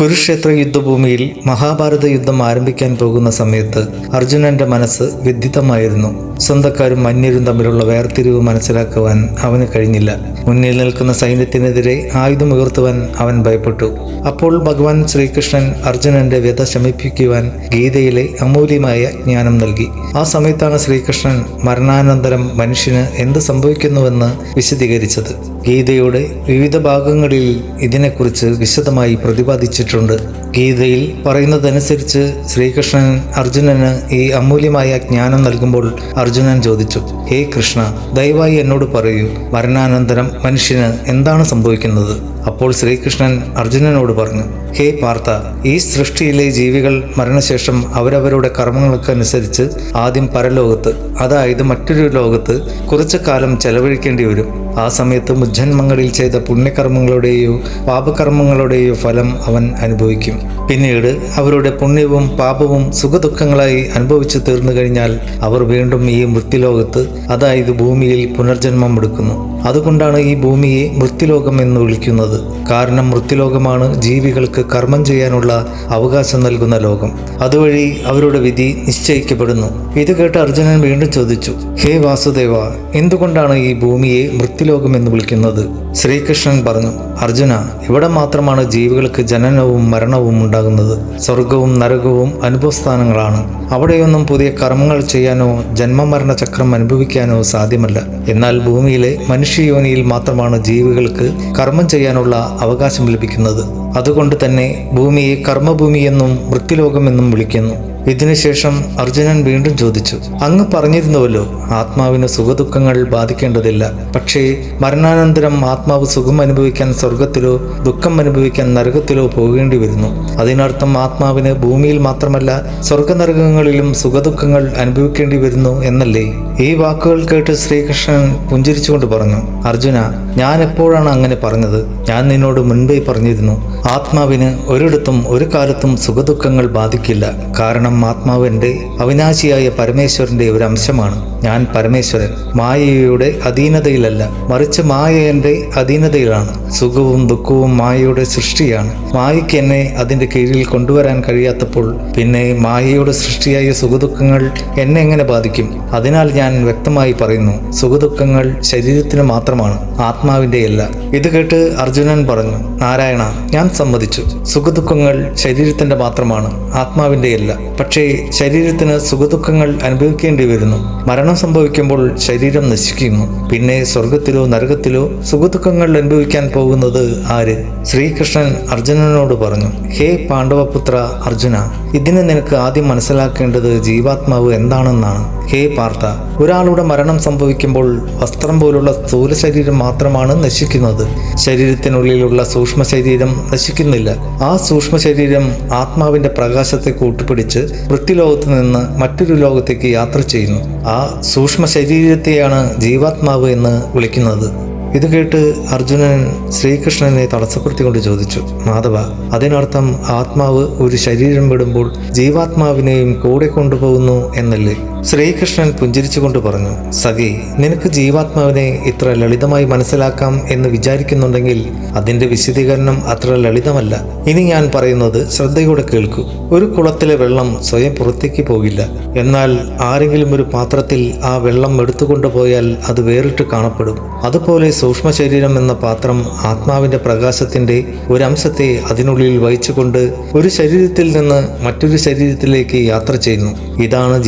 കുരുക്ഷേത്ര യുദ്ധഭൂമിയിൽ മഹാഭാരത യുദ്ധം ആരംഭിക്കാൻ പോകുന്ന സമയത്ത് അർജുനന്റെ മനസ്സ് വിദ്യുതമായിരുന്നു സ്വന്തക്കാരും മന്യരും തമ്മിലുള്ള വേർതിരിവ് മനസ്സിലാക്കുവാൻ അവന് കഴിഞ്ഞില്ല. മുന്നിൽ നിൽക്കുന്ന സൈന്യത്തിനെതിരെ ആയുധമുയർത്തുവാൻ അവൻ ഭയപ്പെട്ടു. അപ്പോൾ ഭഗവാൻ ശ്രീകൃഷ്ണൻ അർജുനന്റെ വ്യത ശമിപ്പിക്കുവാൻ ഗീതയിലെ അമൂല്യമായ ജ്ഞാനം നൽകി. ആ സമയത്താണ് ശ്രീകൃഷ്ണൻ മരണാനന്തരം മനുഷ്യന് എന്ത് സംഭവിക്കുന്നുവെന്ന് വിശദീകരിച്ചത്. ഗീതയുടെ വിവിധ ഭാഗങ്ങളിൽ ഇതിനെക്കുറിച്ച് വിശദമായി പ്രതിപാദിച്ചിട്ടുണ്ട്. ഗീതയിൽ പറയുന്നതനുസരിച്ച് ശ്രീകൃഷ്ണൻ അർജുനന് ഈ അമൂല്യമായ ജ്ഞാനം നൽകുമ്പോൾ അർജുനൻ ചോദിച്ചു ഹേ കൃഷ്ണ ദയവായി എന്നോട് പറയൂ മരണാനന്തരം മനുഷ്യന് എന്താണ് സംഭവിക്കുന്നത്? അപ്പോൾ ശ്രീകൃഷ്ണൻ അർജുനനോട് പറഞ്ഞു ഹേ പാർത്ഥ ഈ സൃഷ്ടിയിലെ ജീവികൾ മരണശേഷം അവരവരുടെ കർമ്മങ്ങൾക്കനുസരിച്ച് ആദ്യം പരലോകത്ത് അതായത് മറ്റൊരു ലോകത്ത് കുറച്ചു കാലം ചെലവഴിക്കേണ്ടി വരും. ആ സമയത്ത് മുജ്ജന്മങ്ങളിൽ ചെയ്ത പുണ്യകർമ്മങ്ങളുടെയോ പാപകർമ്മങ്ങളുടെയോ ഫലം അവൻ അനുഭവിക്കും. പിന്നീട് അവരുടെ പുണ്യവും പാപവും സുഖദുഃഖങ്ങളായി അനുഭവിച്ചു തീർന്നു കഴിഞ്ഞാൽ അവർ വീണ്ടും ഈ മൃത്യുലോകത്ത് അതായത് ഭൂമിയിൽ പുനർജന്മം എടുക്കുന്നു. അതുകൊണ്ടാണ് ഈ ഭൂമിയെ മൃത്യുലോകം എന്ന് വിളിക്കുന്നത്. കാരണം മൃത്യുലോകമാണ് ജീവികൾക്ക് കർമ്മം ചെയ്യാനുള്ള അവകാശം നൽകുന്ന ലോകം. അതുവഴി അവരുടെ വിധി നിശ്ചയിക്കപ്പെടുന്നു. ഇത് കേട്ട് അർജുനൻ വീണ്ടും ചോദിച്ചു ഹേ വാസുദേവ എന്തുകൊണ്ടാണ് ഈ ഭൂമിയെ മൃത്യുലോകം എന്ന് വിളിക്കുന്നത്? ശ്രീകൃഷ്ണൻ പറഞ്ഞു അർജുന ഇവിടെ മാത്രമാണ് ജീവികൾക്ക് ജനനവും മരണവും ഉണ്ടാകുന്നത്. സ്വർഗവും നരകവും അനുഭവസ്ഥാനങ്ങളാണ്. അവിടെയൊന്നും പുതിയ കർമ്മങ്ങൾ ചെയ്യാനോ ജന്മമരണ ചക്രം അനുഭവിക്കാനോ സാധ്യമല്ല. എന്നാൽ ഭൂമിയിലെ മനുഷ്യയോനിയിൽ മാത്രമാണ് ജീവികൾക്ക് കർമ്മം ചെയ്യാനുള്ള അവകാശം ലഭിക്കുന്നത്. അതുകൊണ്ട് തന്നെ ഭൂമിയെ കർമ്മഭൂമിയെന്നും മൃത്യുലോകമെന്നും വിളിക്കുന്നു. ഇതിനുശേഷം അർജുനൻ വീണ്ടും ചോദിച്ചു അങ്ങ് പറഞ്ഞിരുന്നുവല്ലോ ആത്മാവിന് സുഖദുഃഖങ്ങൾ ബാധിക്കേണ്ടതില്ല. പക്ഷേ മരണാനന്തരം ആത്മാവ് സുഖം അനുഭവിക്കാൻ സ്വർഗത്തിലോ ദുഃഖം അനുഭവിക്കാൻ നരകത്തിലോ പോകേണ്ടി വരുന്നു. അതിനർത്ഥം ആത്മാവിന് ഭൂമിയിൽ മാത്രമല്ല സ്വർഗനരകങ്ങളിലും സുഖദുഃഖങ്ങൾ അനുഭവിക്കേണ്ടി വരുന്നു എന്നല്ലേ? ഈ വാക്കുകൾ കേട്ട് ശ്രീകൃഷ്ണൻ പുഞ്ചിരിച്ചുകൊണ്ട് പറഞ്ഞു അർജുന ഞാൻ എപ്പോഴാണ് അങ്ങനെ പറഞ്ഞത്? ഞാൻ നിന്നോട് മുൻപേ പറഞ്ഞിരുന്നു ആത്മാവിന് ഒരിടത്തും ഒരു കാലത്തും സുഖദുഃഖങ്ങൾ ബാധിക്കില്ല. കാരണം എന്റെ അവിനാശിയായ പരമേശ്വരന്റെ ഒരു അംശമാണ്. ഞാൻ പരമേശ്വരൻ. മായയുടെ അധീനതയിലല്ല. മറിച്ച് മായ എന്റെ അധീനതയിലാണ്. സുഖവും ദുഃഖവും മായയുടെ സൃഷ്ടിയാണ്. മായയ്ക്ക് എന്നെ അതിന്റെ കീഴിൽ കൊണ്ടുവരാൻ കഴിയാത്തപ്പോൾ പിന്നെ മായയുടെ സൃഷ്ടിയായ സുഖദുഃഖങ്ങൾ എന്നെ എങ്ങനെ ബാധിക്കും? അതിനാൽ ഞാൻ വ്യക്തമായി പറയുന്നു സുഖദുഃഖങ്ങൾ ശരീരത്തിന് മാത്രമാണ് ആത്മാവിന്റെയല്ല ഇത് കേട്ട് അർജുനൻ പറഞ്ഞു നാരായണ ഞാൻ സമ്മതിച്ചു. സുഖദുഃഖങ്ങൾ ശരീരത്തിന്റെ മാത്രമാണ് ആത്മാവിന്റെയല്ല പക്ഷേ ശരീരത്തിന് സുഖദുഃഖങ്ങൾ അനുഭവിക്കേണ്ടി വരുന്നു. മരണം സംഭവിക്കുമ്പോൾ ശരീരം നശിക്കുന്നു. പിന്നെ സ്വർഗത്തിലോ നരകത്തിലോ സുഖദുഃഖങ്ങൾ അനുഭവിക്കാൻ പോകുന്നത് ആര്? ശ്രീകൃഷ്ണൻ അർജുനനോട് പറഞ്ഞു ഹേ പാണ്ഡവപുത്ര അർജുന ഇതിനെ നിനക്ക് ആദ്യം മനസ്സിലാക്കേണ്ടത് ജീവാത്മാവ് എന്താണെന്നാണ്. ഹേ പാർത്ഥ ഒരാളുടെ മരണം സംഭവിക്കുമ്പോൾ വസ്ത്രം പോലുള്ള സ്ഥൂല ശരീരം മാത്രമാണ് നശിക്കുന്നത്. ശരീരത്തിനുള്ളിലുള്ള സൂക്ഷ്മ ശരീരം നശിക്കുന്നില്ല. ആ സൂക്ഷ്മ ശരീരം ആത്മാവിന്റെ പ്രകാശത്തെ കൂട്ടുപിടിച്ച് വൃത്തിലോകത്ത് നിന്ന് മറ്റൊരു ലോകത്തേക്ക് യാത്ര ചെയ്യുന്നു. ആ സൂക്ഷ്മ ശരീരത്തെയാണ് ജീവാത്മാവ് എന്ന് വിളിക്കുന്നത്. ഇത് കേട്ട് അർജുനൻ ശ്രീകൃഷ്ണനെ തടസ്സപ്പെടുത്തിക്കൊണ്ട് ചോദിച്ചു മാധവ അതിനർത്ഥം ആത്മാവ് ഒരു ശരീരം വിടുമ്പോൾ ജീവാത്മാവിനെയും കൂടെ കൊണ്ടുപോകുന്നു എന്നല്ലേ? ശ്രീകൃഷ്ണൻ പുഞ്ചിരിച്ചുകൊണ്ട് പറഞ്ഞു സഖി നിനക്ക് ജീവാത്മാവിനെ ഇത്ര ലളിതമായി മനസ്സിലാക്കാം എന്ന് വിചാരിക്കുന്നുണ്ടെങ്കിൽ അതിന്റെ വിശദീകരണം അത്ര ലളിതമല്ല. ഇനി ഞാൻ പറയുന്നത് ശ്രദ്ധയോടെ കേൾക്കൂ. ഒരു കുളത്തിലെ വെള്ളം സ്വയം പുറത്തേക്ക് പോകില്ല. എന്നാൽ ആരെങ്കിലും ഒരു പാത്രത്തിൽ ആ വെള്ളം എടുത്തുകൊണ്ട് പോയാൽ അത് വേറിട്ട് കാണപ്പെടും. അതുപോലെ സൂക്ഷ്മ ശരീരം എന്ന പാത്രം ആത്മാവിന്റെ പ്രകാശത്തിന്റെ ഒരു അംശത്തെ അതിനുള്ളിൽ വഹിച്ചുകൊണ്ട് ഒരു ശരീരത്തിൽ നിന്ന് മറ്റൊരു ശരീരത്തിലേക്ക് യാത്ര ചെയ്യുന്നു. ഇതാണ്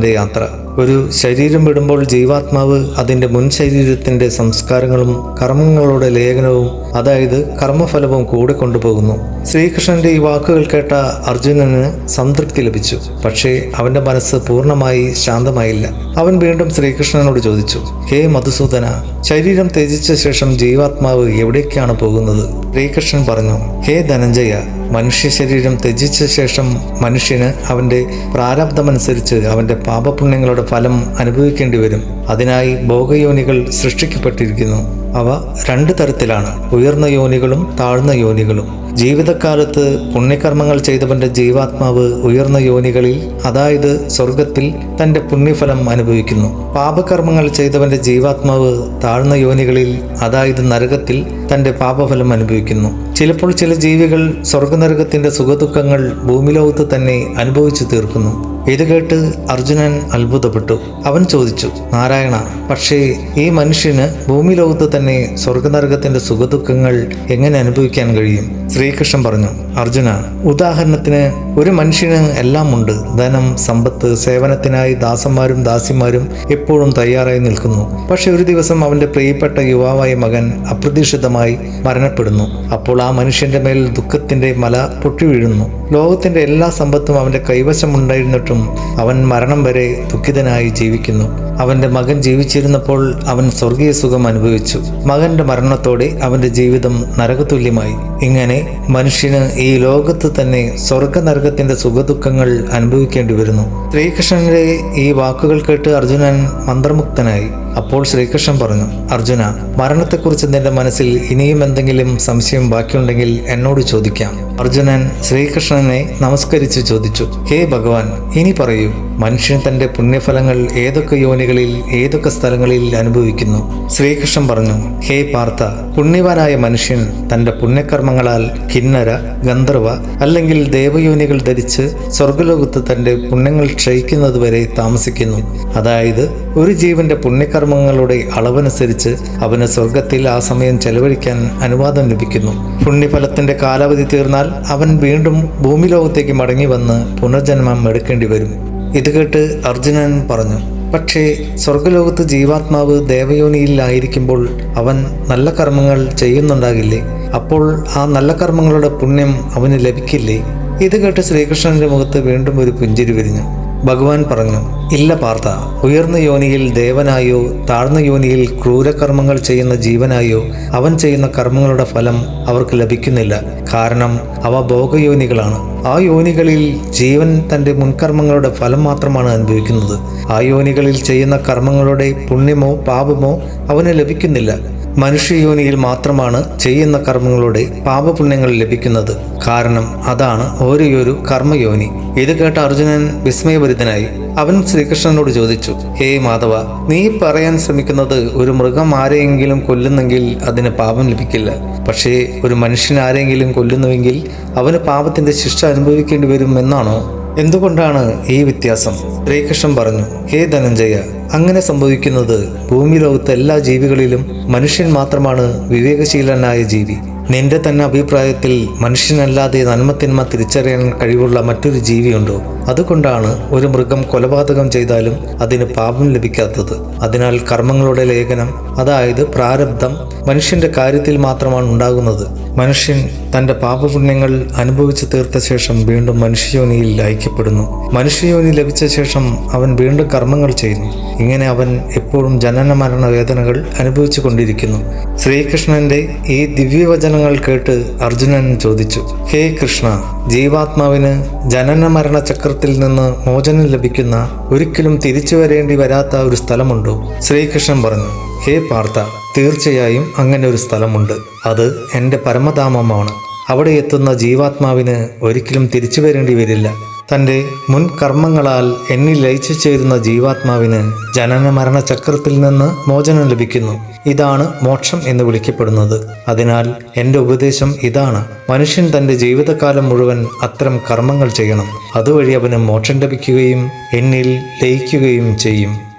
ജീവാത്മാവിന്റെ യാത്ര ഒരു ശരീരം വിടുമ്പോൾ ജീവാത്മാവ് അതിന്റെ മുൻ ശരീരത്തിന്റെ സംസ്കാരങ്ങളും കർമ്മങ്ങളുടെ ലേഖനവും അതായത് കർമ്മഫലവും കൂടെ കൊണ്ടുപോകുന്നു. ശ്രീകൃഷ്ണന്റെ ഈ വാക്കുകൾ കേട്ട അർജുനന് സംതൃപ്തി ലഭിച്ചു. പക്ഷേ അവന്റെ മനസ്സ് പൂർണമായി ശാന്തമായില്ല. അവൻ വീണ്ടും ശ്രീകൃഷ്ണനോട് ചോദിച്ചു ഹേ മധുസൂദന ശരീരം ത്യജിച്ച ശേഷം ജീവാത്മാവ് എവിടേക്കാണ് പോകുന്നത്? ശ്രീകൃഷ്ണൻ പറഞ്ഞു ഹേ ധനഞ്ജയ മനുഷ്യ ശരീരം ത്യജിച്ച ശേഷം മനുഷ്യന് അവന്റെ പ്രാരബ്ധമനുസരിച്ച് അവന്റെ പാപപുണ്യങ്ങളുടെ ഫലം അനുഭവിക്കേണ്ടി വരും. അതിനായി ഭോഗയോനികൾ സൃഷ്ടിക്കപ്പെട്ടിരിക്കുന്നു. അവ രണ്ട് തരത്തിലാണ്. ഉയർന്ന യോനികളും താഴ്ന്ന യോനികളും. ജീവിതകാലത്ത് പുണ്യകർമ്മങ്ങൾ ചെയ്തവന്റെ ജീവാത്മാവ് ഉയർന്ന യോനികളിൽ അതായത് സ്വർഗത്തിൽ തന്റെ പുണ്യഫലം അനുഭവിക്കുന്നു. പാപകർമ്മങ്ങൾ ചെയ്തവന്റെ ജീവാത്മാവ് താഴ്ന്ന യോനികളിൽ അതായത് നരകത്തിൽ തന്റെ പാപഫലം അനുഭവിക്കുന്നു. ചിലപ്പോൾ ചില ജീവികൾ സ്വർഗനരകത്തിന്റെ സുഖദുഃഖങ്ങൾ ഭൂമിലോകത്ത് തന്നെ അനുഭവിച്ചു തീർക്കുന്നു. ഇത് കേട്ട് അർജുനൻ അത്ഭുതപ്പെട്ടു. അവൻ ചോദിച്ചു നാരായണ പക്ഷേ ഈ മനുഷ്യന് ഭൂമിലോകത്ത് തന്നെ സ്വർഗനരകത്തിന്റെ സുഖദുഃഖങ്ങൾ എങ്ങനെ അനുഭവിക്കാൻ കഴിയും? ശ്രീകൃഷ്ണൻ പറഞ്ഞു അർജുന ഉദാഹരണത്തിന് ഒരു മനുഷ്യന് എല്ലാം ഉണ്ട് ധനം സമ്പത്ത് സേവനത്തിനായി ദാസന്മാരും ദാസിമാരും എപ്പോഴും തയ്യാറായി നിൽക്കുന്നു. പക്ഷെ ഒരു ദിവസം അവന്റെ പ്രിയപ്പെട്ട യുവാവായ മകൻ അപ്രതീക്ഷിതമായി മരണപ്പെടുന്നു. അപ്പോൾ ആ മനുഷ്യന്റെ മേൽ ദുഃഖത്തിന്റെ മല പൊട്ടി വീഴുന്നു. ലോകത്തിന്റെ എല്ലാ സമ്പത്തും അവന്റെ കൈവശം കൈവശമുണ്ടായിരുന്നിട്ടും അവൻ മരണം വരെ ദുഃഖിതനായി ജീവിക്കുന്നു. അവന്റെ മകൻ ജീവിച്ചിരുന്നപ്പോൾ അവൻ സ്വർഗീയ സുഖം അനുഭവിച്ചു. മകന്റെ മരണത്തോടെ അവന്റെ ജീവിതം നരകതുല്യമായി. ഇങ്ങനെ മനുഷ്യന് ഈ ലോകത്ത് തന്നെ സ്വർഗനരകത്തിന്റെ സുഖദുഃഖങ്ങൾ അനുഭവിക്കേണ്ടി വരുന്നു. ശ്രീകൃഷ്ണന്റെ ഈ വാക്കുകൾ കേട്ട് അർജുനൻ മന്ത്രമുക്തനായി. അപ്പോൾ ശ്രീകൃഷ്ണൻ പറഞ്ഞു അർജുന മരണത്തെക്കുറിച്ച് നിന്റെ മനസ്സിൽ ഇനിയും എന്തെങ്കിലും സംശയം ബാക്കിയുണ്ടെങ്കിൽ എന്നോട് ചോദിക്കാം. അർജുനൻ ശ്രീകൃഷ്ണനെ നമസ്കരിച്ച് ചോദിച്ചു ഹേ ഭഗവാൻ ഇനി പറയൂ മനുഷ്യൻ തന്റെ പുണ്യഫലങ്ങൾ ഏതൊക്കെ യോനികളിൽ ഏതൊക്കെ സ്ഥലങ്ങളിൽ അനുഭവിക്കുന്നു? ശ്രീകൃഷ്ണൻ പറഞ്ഞു ഹേ പാർത്ഥ പുണ്യവാനായ മനുഷ്യൻ തന്റെ പുണ്യകർമ്മങ്ങളാൽ കിന്നര ഗന്ധർവ അല്ലെങ്കിൽ ദേവയോനികൾ ധരിച്ച് സ്വർഗലോകത്ത് തന്റെ പുണ്യങ്ങൾ ക്ഷയിക്കുന്നതുവരെ താമസിക്കുന്നു. അതായത് ഒരു ജീവന്റെ പുണ്യകർമ്മങ്ങളുടെ അളവനുസരിച്ച് അവന് സ്വർഗത്തിൽ ആ സമയം ചെലവഴിക്കാൻ അനുവാദം ലഭിക്കുന്നു. പുണ്യഫലത്തിന്റെ കാലാവധി തീർന്നാൽ അവൻ വീണ്ടും ഭൂമിലോകത്തേക്ക് മടങ്ങി വന്ന് പുനർജന്മം എടുക്കേണ്ടി വരും ഇത് കേട്ട് അർജുനൻ പറഞ്ഞു പക്ഷേ സ്വർഗലോകത്ത് ജീവാത്മാവ് ദേവയോനിയിലായിരിക്കുമ്പോൾ അവൻ നല്ല കർമ്മങ്ങൾ ചെയ്യുന്നുണ്ടാകില്ലേ? അപ്പോൾ ആ നല്ല കർമ്മങ്ങളുടെ പുണ്യം അവന് ലഭിക്കില്ലേ? ഇത് കേട്ട് ശ്രീകൃഷ്ണന്റെ മുഖത്ത് വീണ്ടും ഒരു പുഞ്ചിരി വിരിഞ്ഞു. ഭഗവാൻ പറഞ്ഞു ഇല്ല പാർത്ഥ ഉയർന്ന യോനിയിൽ ദേവനായോ താഴ്ന്ന യോനിയിൽ ക്രൂരകർമ്മങ്ങൾ ചെയ്യുന്ന ജീവനായോ അവൻ ചെയ്യുന്ന കർമ്മങ്ങളുടെ ഫലം അവർക്ക് ലഭിക്കുന്നില്ല. കാരണം അവ ഭോഗയോനികളാണ്. ആ യോനികളിൽ ജീവൻ തന്റെ മുൻകർമ്മങ്ങളുടെ ഫലം മാത്രമാണ് അനുഭവിക്കുന്നത്. ആ യോനികളിൽ ചെയ്യുന്ന കർമ്മങ്ങളുടെ പുണ്യമോ പാപമോ അവന് ലഭിക്കുന്നില്ല. മനുഷ്യയോനിയിൽ മാത്രമാണ് ചെയ്യുന്ന കർമ്മങ്ങളുടെ പാപപുണ്യങ്ങൾ ലഭിക്കുന്നത്. കാരണം അതാണ് ഓരോയൊരു കർമ്മയോനി. ഇത് കേട്ട അർജുനൻ വിസ്മയഭരിതനായി അവൻ ശ്രീകൃഷ്ണനോട് ചോദിച്ചു ഹേ മാധവ നീ പറയാൻ ശ്രമിക്കുന്നത് ഒരു മൃഗം ആരെയെങ്കിലും കൊല്ലുന്നെങ്കിൽ അതിന് പാപം ലഭിക്കില്ല. പക്ഷേ ഒരു മനുഷ്യൻ ആരെങ്കിലും കൊല്ലുന്നുവെങ്കിൽ അവന് പാപത്തിന്റെ ശിക്ഷ അനുഭവിക്കേണ്ടി വരും എന്നാണോ? എന്തുകൊണ്ടാണ് ഈ വ്യത്യാസം? ശ്രീകൃഷ്ണൻ പറഞ്ഞു ഹേ ധനഞ്ജയ അങ്ങനെ സംഭവിക്കുന്നത് ഭൂമി ലോകത്തെ എല്ലാ ജീവികളിലും മനുഷ്യൻ മാത്രമാണ് വിവേകശീലനായ ജീവി. നിന്റെ തന്നെ അഭിപ്രായത്തിൽ മനുഷ്യനല്ലാതെ നന്മത്തിന്മ തിരിച്ചറിയാൻ കഴിവുള്ള മറ്റൊരു ജീവിയുണ്ടോ? അതുകൊണ്ടാണ് ഒരു മൃഗം കൊലപാതകം ചെയ്താലും അതിന് പാപം ലഭിക്കാത്തത്. അതിനാൽ കർമ്മങ്ങളുടെ ലേഖനം അതായത് പ്രാരബ്ധം മനുഷ്യന്റെ കാര്യത്തിൽ മാത്രമാണ് ഉണ്ടാകുന്നത്. മനുഷ്യൻ തന്റെ പാപപുണ്യങ്ങൾ അനുഭവിച്ചു തീർത്ത ശേഷം വീണ്ടും മനുഷ്യയോനിയിൽ ലയിക്കപ്പെടുന്നു. മനുഷ്യയോനി ലഭിച്ച ശേഷം അവൻ വീണ്ടും കർമ്മങ്ങൾ ചെയ്യുന്നു. ഇങ്ങനെ അവൻ എപ്പോഴും ജനന മരണ വേദനകൾ അനുഭവിച്ചു കൊണ്ടിരിക്കുന്നു. ശ്രീകൃഷ്ണന്റെ ഈ ദിവ്യവചനങ്ങൾ കേട്ട് അർജുനൻ ചോദിച്ചു ഹേ കൃഷ്ണ ജീവാത്മാവിന് ജനന മരണ ചക്രത്തിൽ നിന്ന് മോചനം ലഭിക്കുന്ന ഒരിക്കലും തിരിച്ചു വരേണ്ടി വരാത്ത ഒരു സ്ഥലമുണ്ടോ? ശ്രീകൃഷ്ണൻ പറഞ്ഞു ഹേ പാർത്ഥ തീർച്ചയായും അങ്ങനെ ഒരു സ്ഥലമുണ്ട്. അത് എന്റെ പരമധാമമാണ്. അവിടെ എത്തുന്ന ജീവാത്മാവിന് ഒരിക്കലും തിരിച്ചു വരേണ്ടി വരില്ല. തന്റെ മുൻ കർമ്മങ്ങളാൽ എന്നിൽ ലയിച്ചു ചേരുന്ന ജീവാത്മാവിന് ജനന മരണ ചക്രത്തിൽ നിന്ന് മോചനം ലഭിക്കുന്നു. ഇതാണ് മോക്ഷം എന്ന് വിളിക്കപ്പെടുന്നത്. അതിനാൽ എന്റെ ഉപദേശം ഇതാണ്. മനുഷ്യൻ തന്റെ ജീവിതകാലം മുഴുവൻ അത്തരം കർമ്മങ്ങൾ ചെയ്യണം. അതുവഴി അവന് മോക്ഷം ലഭിക്കുകയും എന്നിൽ ലയിക്കുകയും ചെയ്യും.